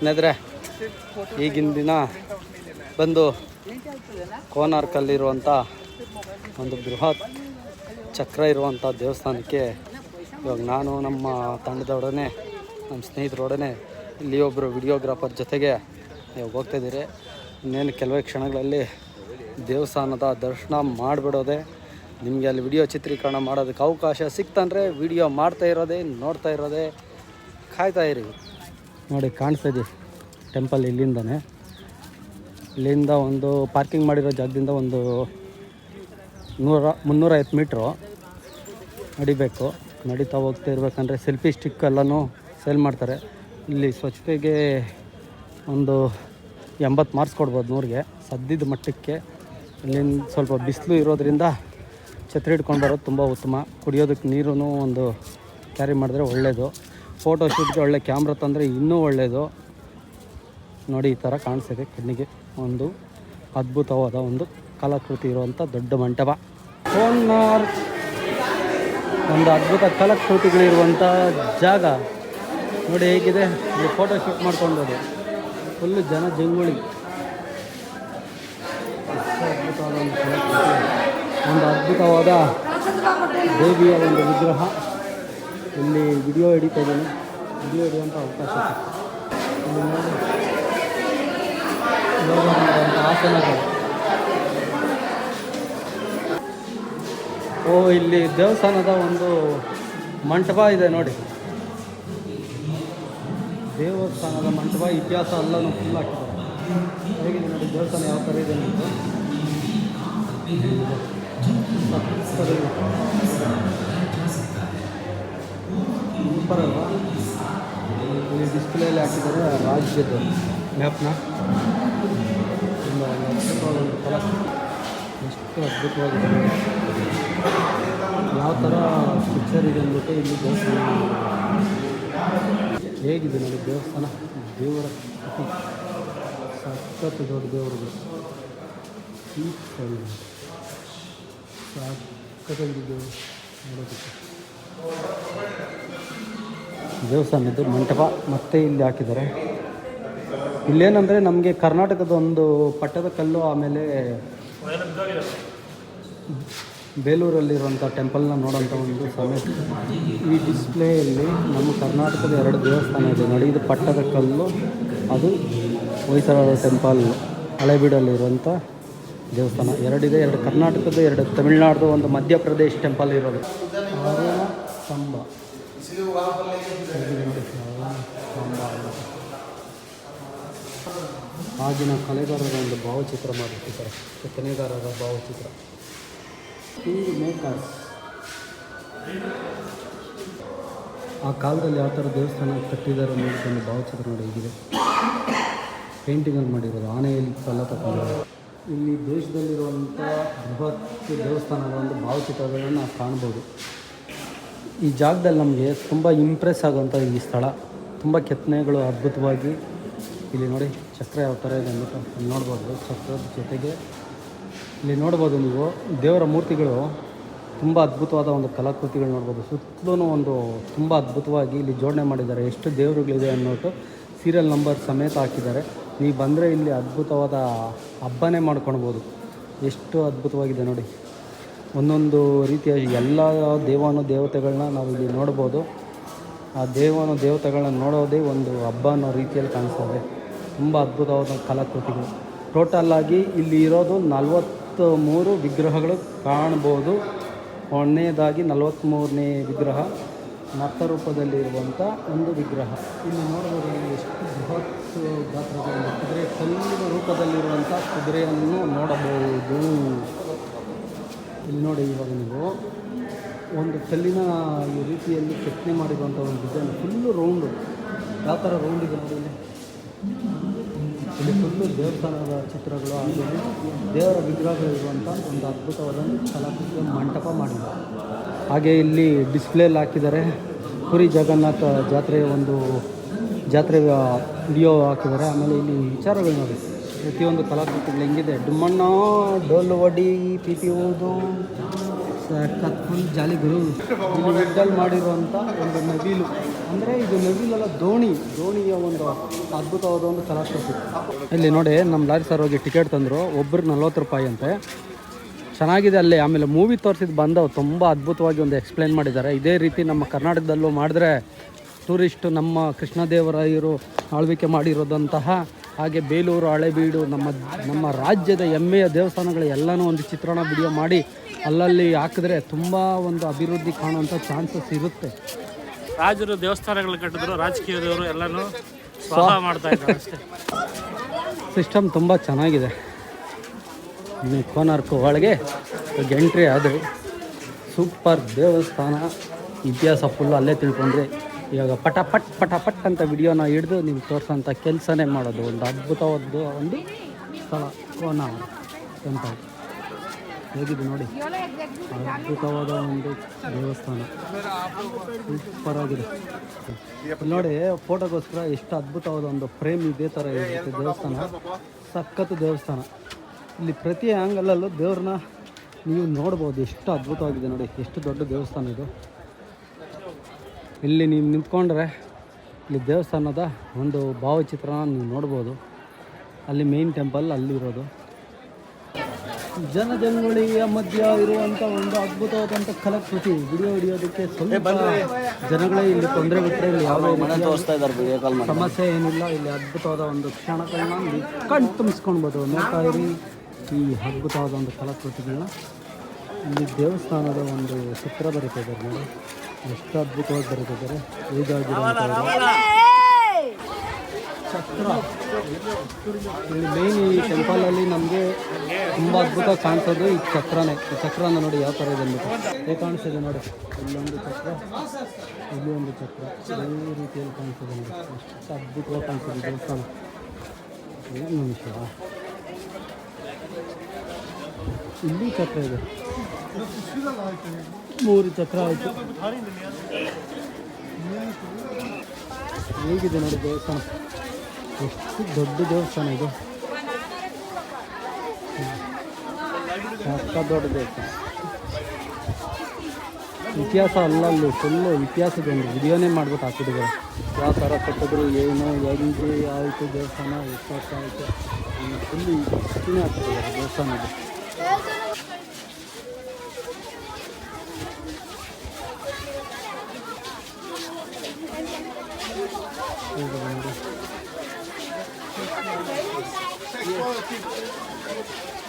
ಸ್ನೇಹಿತರೆ, ಈಗಿನ ದಿನ ಬಂದು ಕೋನಾರ್ಕಲ್ಲಿರುವಂಥ ಒಂದು ಬೃಹತ್ ಚಕ್ರ ಇರುವಂಥ ದೇವಸ್ಥಾನಕ್ಕೆ ಇವಾಗ ನಾನು ನಮ್ಮ ತಂಡದೊಡನೆ ನಮ್ಮ ಸ್ನೇಹಿತರೊಡನೆ ಇಲ್ಲಿ ಒಬ್ಬರು ವಿಡಿಯೋಗ್ರಾಫರ್ ಜೊತೆಗೆ ಇವಾಗ ಹೋಗ್ತಾಯಿದ್ದೀರಿ ಇನ್ನೇನು ಕೆಲವೇ ಕ್ಷಣಗಳಲ್ಲಿ ದೇವಸ್ಥಾನದ ದರ್ಶನ ಮಾಡಿಬಿಡೋದೆ, ನಿಮಗೆ ಅಲ್ಲಿ ವಿಡಿಯೋ ಚಿತ್ರೀಕರಣ ಮಾಡೋದಕ್ಕೆ ಅವಕಾಶ ಸಿಕ್ತಂದರೆ ವಿಡಿಯೋ ಮಾಡ್ತಾ ಇರೋದೇ, ನೋಡ್ತಾ ಇರೋದೇ, ಕಾಯ್ತಾ ಇರಿ. ನೋಡಿ ಕಾಣಿಸ್ತಾ ಇದೆ ಟೆಂಪಲ್ ಇಲ್ಲಿಂದನೇ. ಇಲ್ಲಿಂದ ಒಂದು ಪಾರ್ಕಿಂಗ್ ಮಾಡಿರೋ ಜಾಗದಿಂದ ಒಂದು ನೂರ, ಮುನ್ನೂರೈವತ್ತು ಮೀಟ್ರು ನಡಿಬೇಕು. ನಡೀತಾ ಹೋಗ್ತಾ ಇರಬೇಕಂದ್ರೆ ಸೆಲ್ಫಿ ಸ್ಟಿಕ್ ಎಲ್ಲನೂ ಸೇಲ್ ಮಾಡ್ತಾರೆ. ಇಲ್ಲಿ ಸ್ವಚ್ಛತೆಗೆ ಒಂದು ಎಂಬತ್ತು ಮಾರ್ಕ್ಸ್ ಕೊಡ್ಬೋದು ನೂರಿಗೆ. ಸದ್ದಿದ ಮಟ್ಟಕ್ಕೆ ಇಲ್ಲಿಂದ ಸ್ವಲ್ಪ ಬಿಸಿಲು ಇರೋದ್ರಿಂದ ಛತ್ರಿ ಹಿಡ್ಕೊಂಡು ಬರೋದು ತುಂಬ ಉತ್ತಮ. ಕುಡಿಯೋದಕ್ಕೆ ನೀರು ಒಂದು ಕ್ಯಾರಿ ಮಾಡಿದ್ರೆ ಒಳ್ಳೆಯದು ಫೋಟೋ ಶೂಟ್ಗೆ ಒಳ್ಳೆ ಕ್ಯಾಮ್ರಾ ತಂದರೆ ಇನ್ನೂ ಒಳ್ಳೆಯದು ನೋಡಿ, ಈ ಥರ ಕಾಣಿಸಿದೆ ಕಣ್ಣಿಗೆ. ಒಂದು ಅದ್ಭುತವಾದ ಒಂದು ಕಲಾಕೃತಿ ಇರುವಂಥ ದೊಡ್ಡ ಮಂಟಪ. ಕೋನಾರ್ ಒಂದು ಅದ್ಭುತ ಕಲಾಕೃತಿಗಳಿರುವಂಥ ಜಾಗ. ನೋಡಿ, ಹೇಗಿದೆ? ಇಲ್ಲಿ ಫೋಟೋ ಶೂಟ್ ಫುಲ್ಲು ಜನ ಜಂಗುಳಿ. ಅದ್ಭುತವಾದ ಒಂದು ಅದ್ಭುತವಾದ ದೇವಿಯ ಒಂದು ವಿಗ್ರಹ. ಇಲ್ಲಿ ವಿಡಿಯೋ ಹಿಡಿತಾ ಇದ್ದೀನಿ. ವಿಡಿಯೋ ಹಿಡಿಯುವಂಥ ಅವಕಾಶ ಆಸನಗಳು ಓ, ಇಲ್ಲಿ ದೇವಸ್ಥಾನದ ಒಂದು ಮಂಟಪ ಇದೆ ನೋಡಿ. ದೇವಸ್ಥಾನದ ಮಂಟಪ ಇತಿಹಾಸ ಎಲ್ಲನೂ ಫುಲ್ ಹಾಕಿದ್ದಾರೆ ಹೇಗಿದೆ ನೋಡಿ ದೇವಸ್ಥಾನ ಯಾವ ಥರ ಇದೆ ಅಂತ. ಸೂಪರ್ ಅಲ್ವಾ ಇಲ್ಲಿ ಡಿಸ್ಪ್ಲೇಲಿ ಹಾಕಿದ್ದಾರೆ ರಾಜ್ಯದ ಮ್ಯಾಪ್ನ? ತುಂಬ ಎಷ್ಟು ಅದ್ಭುತವಾಗಿದೆ. ಯಾವ ಥರ ಪಿಕ್ಚರ್ ಇದೆ ಅಂದ್ಬಿಟ್ಟು ಇಲ್ಲಿ ದೇವಸ್ಥಾನ. ಹೇಗಿದೆ ನೋಡಿ ದೇವಸ್ಥಾನ? ದೇವರ ಅತಿ ಸಖತ್ತು ದೊಡ್ಡ ದೇವರುಗಳು ಈ ಸಖತ್ತಾಗಿದೆ ದೇವರು. ನೋಡೋದಕ್ಕೆ. ದೇವಸ್ಥಾನದ್ದು ಮಂಟಪ ಮತ್ತೆ ಇಲ್ಲಿ ಹಾಕಿದ್ದಾರೆ. ಇಲ್ಲೇನಂದರೆ ನಮಗೆ ಕರ್ನಾಟಕದ ಒಂದು ಪಟ್ಟದ ಕಲ್ಲು ಆಮೇಲೆ ಬೇಲೂರಲ್ಲಿರುವಂಥ ಟೆಂಪಲ್ನ ನೋಡೋಂಥ ಒಂದು ಸಮಯ. ಈ ಡಿಸ್ಪ್ಲೇಯಲ್ಲಿ ನಮ್ಮ ಕರ್ನಾಟಕದ ಎರಡು ದೇವಸ್ಥಾನ ಇದೆ. ನೋಡಿ, ಇದು ಪಟ್ಟದ ಕಲ್ಲು, ಅದು ಹೊಯ್ಸಳರ ಟೆಂಪಲ್, ಹಳೆಬೀಡಲ್ಲಿರುವಂಥ ದೇವಸ್ಥಾನ. ಎರಡಿದೆ, ಎರಡು ಕರ್ನಾಟಕದ ಎರಡು ತಮಿಳ್ನಾಡ್ದು ಒಂದು ಮಧ್ಯಪ್ರದೇಶ್ ಟೆಂಪಲ್ ಇರೋದು. ಸ್ತಂಭ. ಆಗಿನ ಕಲೆಗಾರರ ಒಂದು ಭಾವಚಿತ್ರ ಮಾಡಿರ್ತಾರೆ ಕೆತ್ತನೆಗಾರರ ಭಾವಚಿತ್ರ. ಕಿಂಗ್ ಮೇಕರ್ಸ್ ಆ ಕಾಲದಲ್ಲಿ ಯಾವ ಥರ ದೇವಸ್ಥಾನ ಕಟ್ಟಿದ್ದಾರೆ ಅನ್ನೋದಕ್ಕೆ ಒಂದು ಭಾವಚಿತ್ರ ನೋಡಿ ಹೀಗಿದೆ. ಪೇಂಟಿಂಗಲ್ಲಿ ಮಾಡಿರೋದು, ಆನೆಯಲ್ಲಿ ಕಲ್ಲ ತಗೊಂಡಿರೋದು. ಇಲ್ಲಿ ದೇಶದಲ್ಲಿರುವಂಥ ಬೃಹತ್ ದೇವಸ್ಥಾನದ ಒಂದು ಭಾವಚಿತ್ರಗಳನ್ನು ನಾವು ಕಾಣ್ಬೋದು. ಈ ಜಾಗದಲ್ಲಿ ನಮಗೆ ತುಂಬ ಇಂಪ್ರೆಸ್ ಆಗುವಂಥ ಈ ಸ್ಥಳ. ತುಂಬ ಕೆತ್ತನೆಗಳು ಅದ್ಭುತವಾಗಿ ಇಲ್ಲಿ ನೋಡಿ ಚಕ್ರ ಯಾವ ಥರ ಇದೆ ಅಂದ್ಬಿಟ್ಟು ನೋಡ್ಬೋದು. ಚಕ್ರದ ಜೊತೆಗೆ ಇಲ್ಲಿ ನೋಡ್ಬೋದು ನೀವು ದೇವರ ಮೂರ್ತಿಗಳು ತುಂಬ ಅದ್ಭುತವಾದ ಒಂದು ಕಲಾಕೃತಿಗಳು ನೋಡ್ಬೋದು. ಸುತ್ತಲೂ ಒಂದು ತುಂಬ ಅದ್ಭುತವಾಗಿ ಇಲ್ಲಿ ಜೋಡಣೆ ಮಾಡಿದ್ದಾರೆ. ಎಷ್ಟು ದೇವರುಗಳಿದೆ ಅನ್ನೋದು ಸೀರಿಯಲ್ ನಂಬರ್ ಸಮೇತ ಹಾಕಿದ್ದಾರೆ. ನೀವು ಬಂದರೆ ಇಲ್ಲಿ ಅದ್ಭುತವಾದ ಹಬ್ಬನೇ ಮಾಡ್ಕೊಳ್ಬೋದು. ಎಷ್ಟು ಅದ್ಭುತವಾಗಿದೆ ನೋಡಿ. ಒಂದೊಂದು ರೀತಿಯ ಎಲ್ಲ ದೇವಾನು ದೇವತೆಗಳನ್ನ ಇಲ್ಲಿ ನೋಡ್ಬೋದು. ಆ ದೇವಾನು ದೇವತೆಗಳನ್ನ ನೋಡೋದೇ ಒಂದು ಹಬ್ಬ ಅನ್ನೋ ರೀತಿಯಲ್ಲಿ ಕಾಣಿಸ್ತದೆ ತುಂಬ ಅದ್ಭುತವಾದ ಕಲಾಕೃತಿಗಳು. ಟೋಟಲ್ ಆಗಿ ಇಲ್ಲಿ ಇರೋದು ನಲವತ್ತು ಮೂರು ವಿಗ್ರಹಗಳು ಕಾಣ್ಬೋದು. ಒಂದನೇದಾಗಿ ನಲವತ್ತ್ಮೂರನೇ ವಿಗ್ರಹ ನರ್ತರೂಪದಲ್ಲಿರುವಂಥ ಒಂದು ವಿಗ್ರಹ. ಇಲ್ಲಿ ನೋಡಬಹುದು ಎಷ್ಟು ಬೃಹತ್ ಗಾತ್ರದ ಕುದುರೆ ಕಲ್ಲಿನ ರೂಪದಲ್ಲಿರುವಂಥ ಕುದುರೆಯನ್ನು ನೋಡಬಹುದು. ಇಲ್ಲಿ ನೋಡಿ ಇವಾಗ ನೀವು. ಒಂದು ಕಲ್ಲಿನ ಈ ರೀತಿಯಲ್ಲಿ ಕೆತ್ತನೆ ಮಾಡಿರುವಂಥ ಒಂದು ಡಿಸೈನ್ ಫುಲ್ಲು ರೌಂಡು ಯಾವ ಥರ ರೌಂಡ್ ಇದೆ ನೋಡಿ ಇಲ್ಲಿ. ಇಲ್ಲಿ ಫುಲ್ಲು ದೇವಸ್ಥಾನದ ಚಿತ್ರಗಳು ಹಾಗೆ ದೇವರ ವಿಗ್ರಹಗಳಿರುವಂಥ ಒಂದು ಅದ್ಭುತವಾದ ಕಲಾಕೃತಿಯ ಮಂಟಪ ಮಾಡಿದ್ದಾರೆ ಹಾಗೆ ಇಲ್ಲಿ ಡಿಸ್ಪ್ಲೇಲಿ ಹಾಕಿದ್ದಾರೆ. ಪುರಿ ಜಗನ್ನಾಥ ಜಾತ್ರೆಯ ಒಂದು ಜಾತ್ರೆ ವಿಡಿಯೋ ಹಾಕಿದ್ದಾರೆ. ಆಮೇಲೆ ಇಲ್ಲಿ ವಿಚಾರಗಳು ನೋಡಿ. ಪ್ರತಿಯೊಂದು ಕಲಾಕೃತಿಗಳು ಹೆಂಗಿದೆ? ಡುಮ್ಮಣ್ಣ ಡೋಲು ಒಡಿ ಪಿ ಊದು ಓದು ಫುಲ್ ಜಾಲಿ ಗುರು. ಇಲ್ಲಿ ಮಾಡಿರುವಂಥ ಒಂದು ನವಿಲು. ಅಂದರೆ ಇದು ನವಿಲಲ್ಲ, ದೋಣಿ. ದೋಣಿಯ ಒಂದು ಅದ್ಭುತವಾದ ಒಂದು ಕಲಾಕೃತಿ. ಇಲ್ಲಿ ನೋಡಿ, ನಮ್ಮ ಲಾರಿ ಸರ್ ಹೋಗಿ ಟಿಕೆಟ್ ತಂದರು. ಒಬ್ರಿಗೆ ನಲ್ವತ್ತು ರೂಪಾಯಿ ಅಂತೆ. ಚೆನ್ನಾಗಿದೆ ಅಲ್ಲಿ. ಆಮೇಲೆ ಮೂವಿ ತೋರಿಸಿದ್ದು ಬಂದವು ತುಂಬ ಅದ್ಭುತವಾಗಿ ಒಂದು ಎಕ್ಸ್ಪ್ಲೇನ್ ಮಾಡಿದ್ದಾರೆ. ಇದೇ ರೀತಿ ನಮ್ಮ ಕರ್ನಾಟಕದಲ್ಲೂ ಮಾಡಿದ್ರೆ ಟೂರಿಸ್ಟ್ ನಮ್ಮ ಕೃಷ್ಣದೇವರಾಯರು ಆಳ್ವಿಕೆ ಮಾಡಿರೋದಂತಹ ಹಾಗೆ ಬೇಲೂರು ಹಳೆಬೀಡು ನಮ್ಮ ನಮ್ಮ ರಾಜ್ಯದ ಹೆಮ್ಮೆಯ ದೇವಸ್ಥಾನಗಳ ಎಲ್ಲನೂ ಒಂದು ಚಿತ್ರಣ ವಿಡಿಯೋ ಮಾಡಿ ಅಲ್ಲಲ್ಲಿ ಹಾಕಿದ್ರೆ ತುಂಬ ಒಂದು ಅಭಿವೃದ್ಧಿ ಕಾಣುವಂಥ ಚಾನ್ಸಸ್ ಇರುತ್ತೆ. ರಾಜರು ದೇವಸ್ಥಾನಗಳು ಕಟ್ಟಿದ್ರು ರಾಜಕೀಯದವರು ಎಲ್ಲನೂ ಸ್ವಾಹ ಮಾಡ್ತಾ ಇದ್ದಾರೆ ಅಷ್ಟೇ. ಸಿಸ್ಟಮ್ ತುಂಬ ಚೆನ್ನಾಗಿದೆ. ಕೋನಾರ್ಕು ಕೋನಾರ್ಕ್ ಒಳಗೆ ಎಂಟ್ರಿ ಆದರೆ ಸೂಪರ್ ದೇವಸ್ಥಾನ. ಇತಿಹಾಸ ಫುಲ್ಲು ಅಲ್ಲೇ ತಿಳ್ಕೊಂಡ್ರೆ ಇವಾಗ ಪಟ ಪಟ್ ಪಟ ಪಟ್ ಅಂತ ವಿಡಿಯೋನ ಹಿಡಿದು ನಿಮ್ಗೆ ತೋರಿಸೋಂಥ ಕೆಲಸನೇ ಮಾಡೋದು. ಒಂದು ಅದ್ಭುತವಾದ ಒಂದು ಸ್ಥಳ. ಕೋನ ಟೆಂಪಲ್ ಹೇಗಿದೆ ನೋಡಿ. ಅದ್ಭುತವಾದ ಒಂದು ದೇವಸ್ಥಾನ. ಸೂಪರ್ ನೋಡಿ ಫೋಟೋಗೋಸ್ಕರ ಎಷ್ಟು ಅದ್ಭುತವಾದ ಒಂದು ಫ್ರೇಮ್ ಇದೇ ಥರ ಇರುತ್ತೆ ದೇವಸ್ಥಾನ ಸಖತ್ತು ದೇವಸ್ಥಾನ. ಇಲ್ಲಿ ಪ್ರತಿ ಆ್ಯಂಗಲಲ್ಲೂ ದೇವ್ರನ್ನ ನೀವು ನೋಡ್ಬೋದು. ಎಷ್ಟು ಅದ್ಭುತವಾಗಿದೆ ನೋಡಿ. ಎಷ್ಟು ದೊಡ್ಡ ದೇವಸ್ಥಾನ ಇದು. ಇಲ್ಲಿ ನೀವು ನಿಂತ್ಕೊಂಡ್ರೆ ಇಲ್ಲಿ ದೇವಸ್ಥಾನದ ಒಂದು ಭಾವಚಿತ್ರನ ನೀವು ನೋಡ್ಬೋದು. ಅಲ್ಲಿ ಮೇನ್ ಟೆಂಪಲ್ ಅಲ್ಲಿರೋದು. ಜನಜಂಗುಳಿಯ ಮಧ್ಯ ಇರುವಂಥ ಒಂದು ಅದ್ಭುತವಾದಂಥ ಕಲಾಕೃತಿ. ವಿಡಿಯೋ ಹಿಡಿಯೋದಕ್ಕೆ ಸ್ವಲ್ಪ ಜನಗಳೇ ಇಲ್ಲಿ ತೊಂದರೆ ಬಿಟ್ಟರೆ ಇಲ್ಲಿ ಯಾವುದೇ ಸಮಸ್ಯೆ ಏನಿಲ್ಲ. ಇಲ್ಲಿ ಅದ್ಭುತವಾದ ಒಂದು ಕ್ಷಣಗಳನ್ನ ಕಣ್ಣು ಕಣ್ ತುಂಬಿಸ್ಕೊಳ್ಬೋದು ನೋಡ್ತಾ ಇರಿ ಈ ಅದ್ಭುತವಾದ ಒಂದು ಕಲಾಕೃತಿಗಳನ್ನ. ಇಲ್ಲಿ ದೇವಸ್ಥಾನದ ಒಂದು ಚಿತ್ರ ಬರೀತಿದ್ದಾರೆ ನೋಡಿ. ಎಷ್ಟು ಅದ್ಭುತವಾಗಿ ಹೀಗಾಗಿರುವಂಥದ್ದು ಚಕ್ರ. ಇಲ್ಲಿ ಮೇನ್ ಈ ಟೆಂಪಲಲ್ಲಿ ನಮಗೆ ತುಂಬ ಅದ್ಭುತ ಕಾಣಿಸೋದು ಈ ಚಕ್ರನೇ. ಈ ಚಕ್ರನ ನೋಡಿ ಯಾವ ಥರ ಇದೆ ಅಂದ್ಬಿಟ್ಟು ಹೇಗೆ ನೋಡಿ. ಇಲ್ಲೊಂದು ಚಕ್ರ, ಇಲ್ಲಿ ಒಂದು ಚಕ್ರ. ಈ ರೀತಿಯಲ್ಲಿ ಕಾಣಿಸ್ತದೆ ನೋಡಿ. ಎಷ್ಟು ಅದ್ಭುತವಾಗಿ ಕಾಣಿಸ್ತಿದೆ ದೇವಸ್ಥಾನ. ನಿಮಿಷ ಇಲ್ಲಿ ಚಕ್ರ ಇದೆ. ಮೂರು ಚಕ್ರ ಆಯಿತು. ಹೇಗಿದೆ ನೋಡಿ ದೇವಸ್ಥಾನ? ಎಷ್ಟು ದೊಡ್ಡ ದೇವಸ್ಥಾನ ಇದು. ಅಷ್ಟ ದೊಡ್ಡ ದೇವಸ್ಥಾನ. ಇತಿಹಾಸ ಅಲ್ಲ ಅಲ್ಲಿ ಫುಲ್ಲು ಇತಿಹಾಸದ ಒಂದು ವಿಡಿಯೋನೇ ಮಾಡ್ಬಿಟ್ಟು ಹಾಕಿದ್ರು ಯಾವ ಥರ ಕಟ್ಟಿದ್ರು, ಏನು, ಹೆಂಗೆ, ಆಯಿತು ದೇವಸ್ಥಾನ ಎಷ್ಟು ವರ್ಷ ಆಯಿತು ಫುಲ್ಲು ಹಿಸ್ಟ್ರಿನೇ ಹಾಕಿಟ್ಟಿದ್ದಾರೆ ದೇವಸ್ಥಾನದ್ದು ಹೇಗಿದೆ ನೋಡಿ